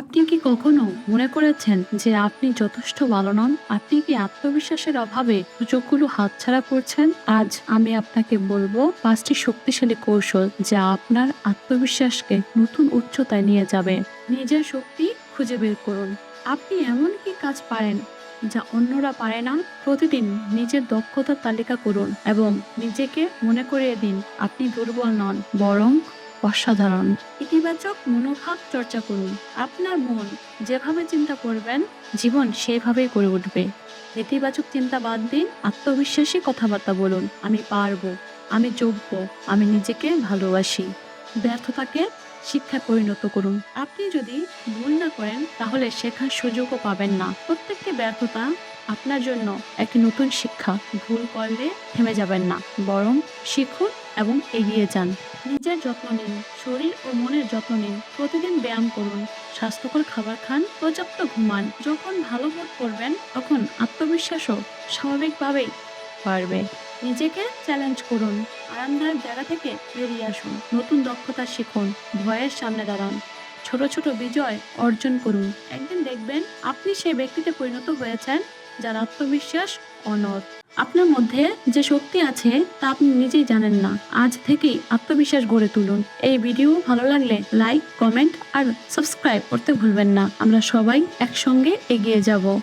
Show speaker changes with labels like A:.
A: আপনি কি কখনো মনে করেছেন যে আপনি যথেষ্ট ভালো নন? আপনি কি আত্মবিশ্বাসের অভাবে সুযোগগুলো হাতছাড়া করছেন? আজ আমি আপনাকে বলব পাঁচটি শক্তিশালী কৌশল যা আপনার আত্মবিশ্বাসকে নতুন উচ্চতায় নিয়ে যাবে। নিজের শক্তি খুঁজে বের করুন। আপনি এমন কি কাজ পারেন যা অন্যরা পারে না? প্রতিদিন নিজের দক্ষতার তালিকা করুন এবং নিজেকে মনে করিয়ে দিন, আপনি দুর্বল নন, বরং অসাধারণ। ইতিবাচক মনোভাব চর্চা করুন। আপনার মন যেভাবে চিন্তা করবেন, জীবন সেভাবেই করে উঠবে। নেতিবাচক চিন্তা বাদ দিন, আত্মবিশ্বাসী কথাবার্তা বলুন। আমি পারব, আমি যোগ্য, আমি নিজেকে ভালোবাসি। ব্যর্থতাকে শিক্ষায় পরিণত করুন। আপনি যদি ভুল না করেন, তাহলে শেখার সুযোগও পাবেন না। প্রত্যেকটি ব্যর্থতা আপনার জন্য একটি নতুন শিক্ষা। ভুল করলে থেমে যাবেন না। বরং শিখুন এবং এগিয়ে যান। নিজের যত্ন নিন, শরীর ও মনের যত্ন নিন। প্রতিদিন ব্যায়াম করুন, স্বাস্থ্যকর খাবার খান, পর্যাপ্ত ঘুমান। যখন ভালো বোধ করবেন, তখন আত্মবিশ্বাসও স্বাভাবিকভাবেই বাড়বে। নিজেকে চ্যালেঞ্জ করুন, আরামদায়ক জায়গা থেকে বেরিয়ে আসুন, নতুন দক্ষতা শিখুন, ভয়ের সামনে দাঁড়ান। ছোট ছোট বিজয় অর্জন করুন, একদিন দেখবেন আপনি সেই ব্যক্তিতে পরিণত হয়েছেন যার আত্মবিশ্বাস অনর। আপনার মধ্যে যে শক্তি আছে তা আপনি নিজেই জানেন না। আজ থেকেই আত্মবিশ্বাস গড়ে তুলুন। এই ভিডিও ভালো লাগলে লাইক, কমেন্ট আর সাবস্ক্রাইব করতে ভুলবেন না। আমরা সবাই একসঙ্গে এগিয়ে যাব।